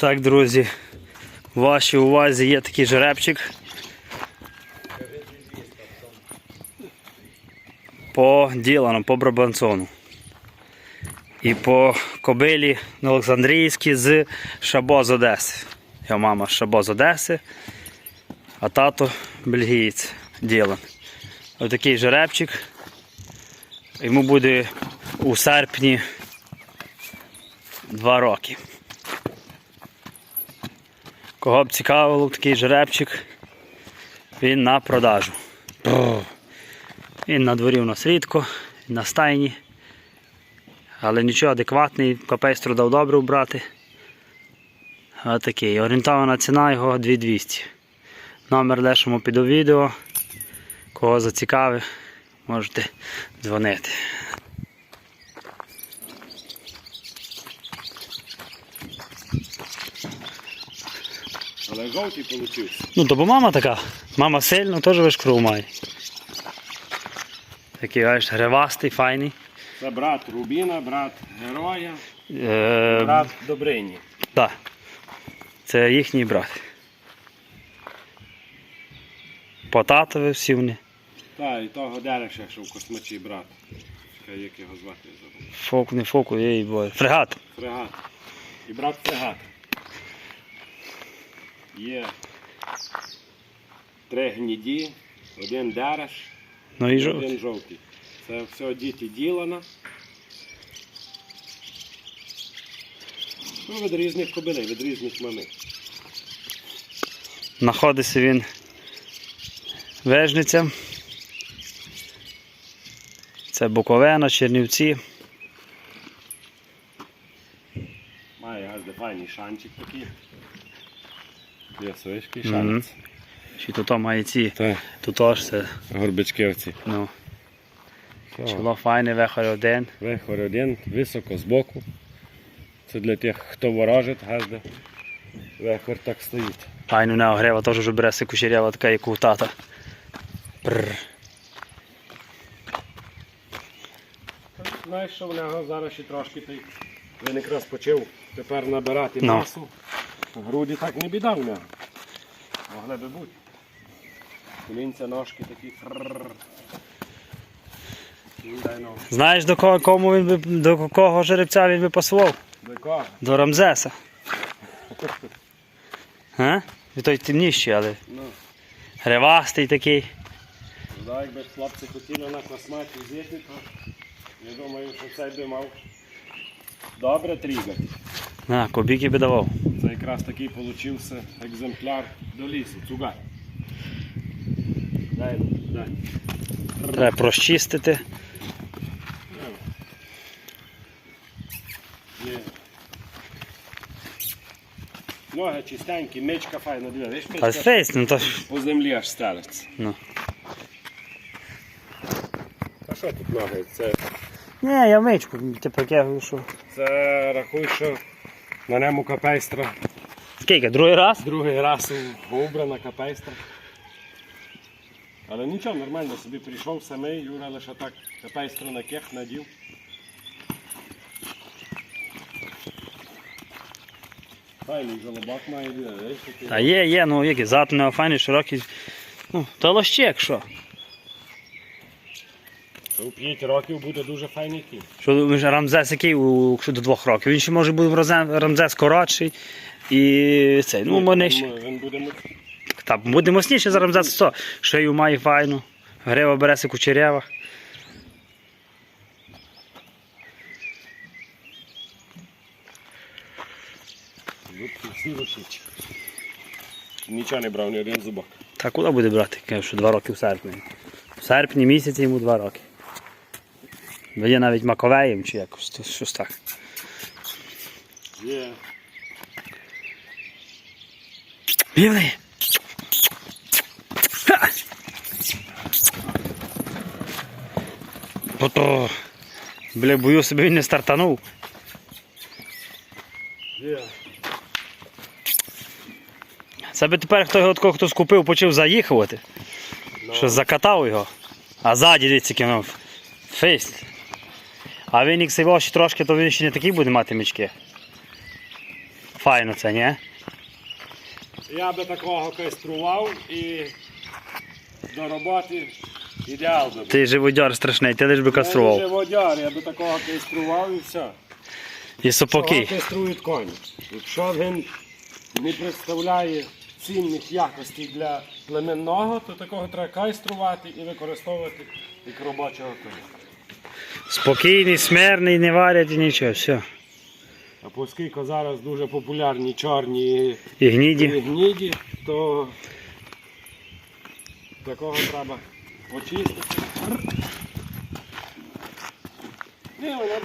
Так, друзі, в вашій увазі є такий жеребчик. По Ділану, по Брабанцону. І по кобилі на Олександрійській з Шабо з Одеси. Його мама Шабо з Одеси, а тато бельгієць Ділан. Ось такий жеребчик. Йому буде у серпні два роки. Кого б цікавило такий жеребчик, він на продажу. Він на дворі у нас рідко, на стайні. Але нічого адекватний, копейстру дав добре вбрати. Ось такий. Орієнтована ціна його 2200. Номер лишимо під відео. Кого зацікавить, можете дзвонити. Але жовтий получився. Ну, то бо мама така. Мама сильно, теж вишкру має. Такий, бачиш, гривастий, файний. Це брат Рубіна, брат Героя, Е, брат Добрині. Так. Це їхній брат. По татові всі вони. Та, і того дереша, що в космачі брат. Чекай, як його звати забув. Фоку, не фоку, їй бой. Фрегат. Фрегат. І брат Фрегат. Є три гніді, один дереш, Ну і жовтий. один жовтий. Це все діти Ділана. Ну, від різних кобилей, від різних мами. Знаходиться він вежниця. Це Буковина, Чернівці. Має де файний шанчик такий. Є свишки, шанець. Чи тут має ці, тут аж це, горбичківці. ну, чоло файне, вехор один. Вихор один, високо збоку. Це для тих, хто ворожить, газде. Вихор так стоїть. Файно не огрева, теж вже бере кучерява така, як у тата. Прррр. Знаєш, що в нього зараз ще трошки той. Він якраз почав тепер набирати Ну. масу. Груді так не біда в нього. Могли би бути. Колінця, ножки такі. Ну, ну. Знаєш до кого, кому він би, до кого жеребця він би пасував? До кого? До Рамзеса. А? Він той темніший, але Ну, гривастий такий. да, якби хлопці хотіли на косматі з'їхати, то я думаю, що цей би мав добре трігати. На, кобіки би давав. Це якраз такий получився екземпляр до лісу, цугай. Дай, дай. Треба прочистити. Ноги чистенькі, мичка файна, диви, видиш, А фейс, ну то по землі аж стелиться. Ну. А що тут ноги? Це, Ні, я мичку, типу я що. це рахуй, що на ньому капейстра. Скільки, другий раз? Другий раз убрана капейстра. Але нічого, нормально собі прийшов самий, Юра лише так капейстру на кех надів. Файний жолобок має, видиш. Та є, є, ну який, зад нього файний, широкий. Ну, то лощек, що? У 5 років буде дуже файний кінь. Що думаєш, Рамзес який у, якщо до двох років? Він ще може бути Рамзе- Рамзес коротший. І цей, ну, мене ще. Він- Він буде му- Та буде мощніше за Рамзес 100. Шию має файну. Грива береться кучерява. всі. Нічого не брав, ні один зубок. Та куди буде брати? Кажу, що два роки в серпні. В серпні місяці йому два роки. Є навіть Маковеєм чи якось то щось так. Є. Білий! Ото. Бля, бою собі він не стартанув. Є. Це би тепер хто його такого, хто скупив, почав заїхувати. Ну. Що закатав його. А ззаді дивіться, воно фейс. А він як ще трошки, то він ще не такий буде мати мічки. Файно це, ні? Я би такого кайстрував і до роботи ідеал би. був. Ти живодьор страшний, ти лиш би Я кастрував. живодяр, я би такого кайстрував і все. І Чого сапоки. кайструють коні? Якщо він не представляє цінних якостей для племенного, то такого треба кайструвати і використовувати як робочого коня. Спокійний, смирний, не варять і нічого, все. А оскільки зараз дуже популярні чорні І гніді. гніді, то такого треба очистити.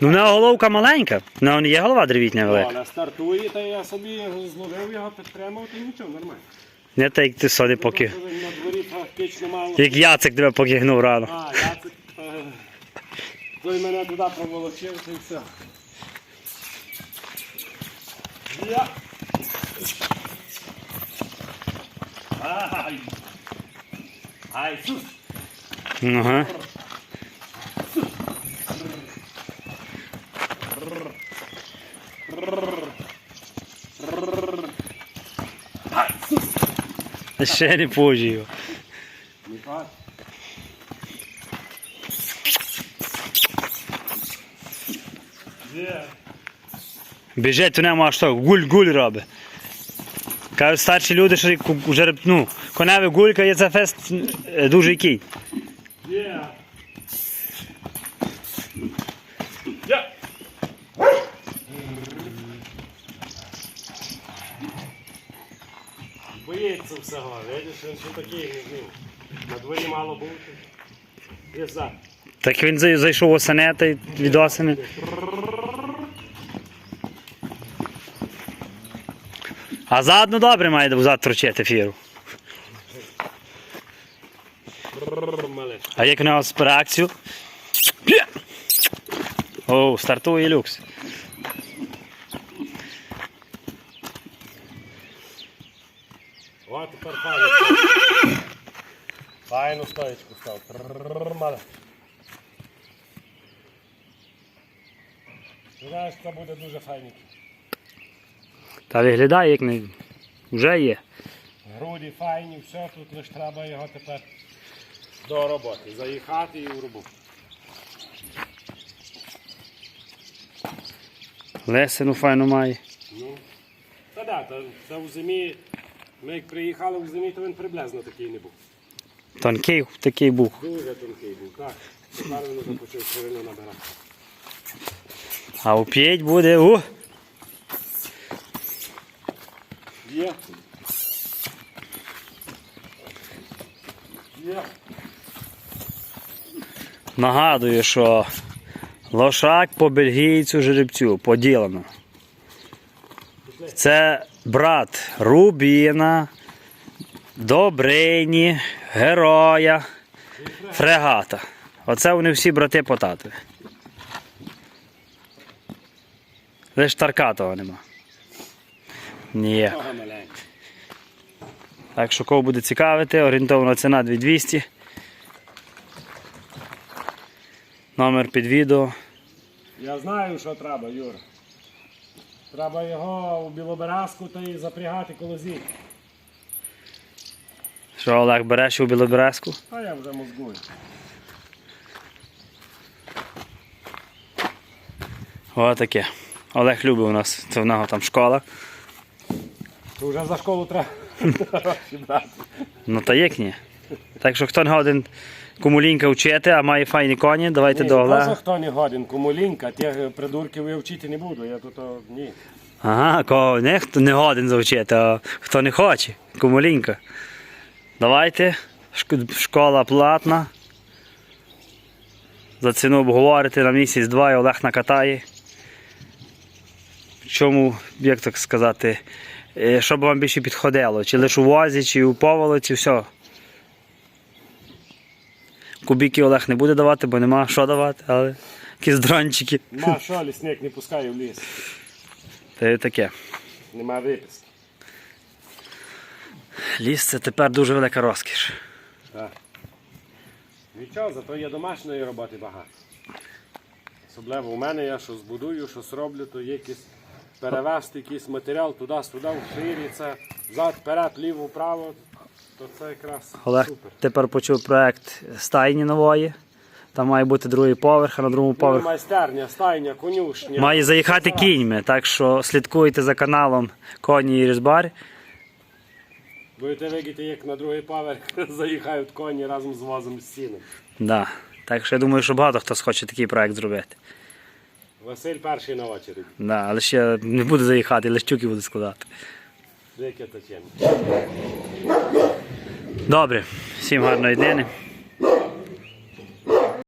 Вона Ну, в головка маленька, не є голова древітня велика. Але стартує, та я собі зловив його, підтримав, то нічого, нормально. Не так, як ти соди поки. Як Яцик тебе покигнув рано. А, я це. е, Той мене туди проволочив, і все. Я. Ай. Ай, сус. Ага. Ще не позже його. Не пас. Є. Біжить у ньому аж так, гуль-гуль робить. Кажуть старші люди, що жереб, ну, коневе гулька є це фест е, дуже кінь. Є. Я. Боїться всього, видиш, він ще такий знив. На дворі мало бути. Є за. Так він зай- зайшов у санети відосини. А задну добре має взад тручити фіру. А як у з реакцію? О, стартує люкс. О, тепер файно. Файну стоечку став. Малиш. Знаєш, це буде дуже файненький. Та виглядає, як не. Вже є. Груді файні, все, тут лише треба його тепер до роботи. Заїхати і в роботу. Лесину файну має. Ну, та да, та, та в зимі, ми як приїхали в зимі, то він приблизно такий не був. Тонкий такий був. Дуже тонкий був, так. Тепер він вже почав ширину набирати. А у п'ять буде. У! Є. Є. Нагадую, що лошак по бельгійцю жеребцю поділено. Це брат Рубіна, Добрині, Героя, Фрегата. Оце вони всі брати по татові. Лиш Таркатова нема. Ні. Так що кого буде цікавити, орієнтовна ціна 2200. Номер під відео. Я знаю, що треба, Юра. Треба його у білоберазку та й запрягати колозі. Що Олег береш у Білоберезку? А я вже мозгую. Отаке. Олег любить у нас, це в нього там школа. То вже за школу треба гроші брати. Ну та як ні. Так що хто не годен кумулінка вчити, а має файні коні, давайте Ні, до Олега. хто не годен, кому лінька, тих придурків я вчити не буду. Я тут о, ні. Ага, кого не хто не годен завчити, а хто не хоче, кумулінка. Давайте. Шк- Школа платна. За ціну обговорити на місяць-два і Олег накатає. Чому, як так сказати, е, щоб вам більше підходило, чи лише у возі, чи у поволоці, все. Кубіки Олег не буде давати, бо нема що давати, але якісь дрончики. Нема що, лісник не пускає в ліс. Та й таке. Нема виписки. Ліс це тепер дуже велика розкіш. Так. Нічого, зато є домашньої роботи багато. Особливо у мене я що збудую, що зроблю, то є якісь перевезти якийсь матеріал туди-сюди, вшириться, взад, вперед, ліво, вправо, то це якраз Олег супер. тепер почув проект стайні нової. Там має бути другий поверх, а на другому Ну, поверху майстерня, стайня, конюшня. має заїхати кіньми. Так що слідкуйте за каналом Коні і Різбар. Будете видіти, як на другий поверх заїхають коні разом з возом з сіном. Да. Так що я думаю, що багато хто схоче такий проект зробити. Василь перший на очереді. Да, але ще не буде заїхати, лише буду складати. Дике течення. Добре, всім гарної дні.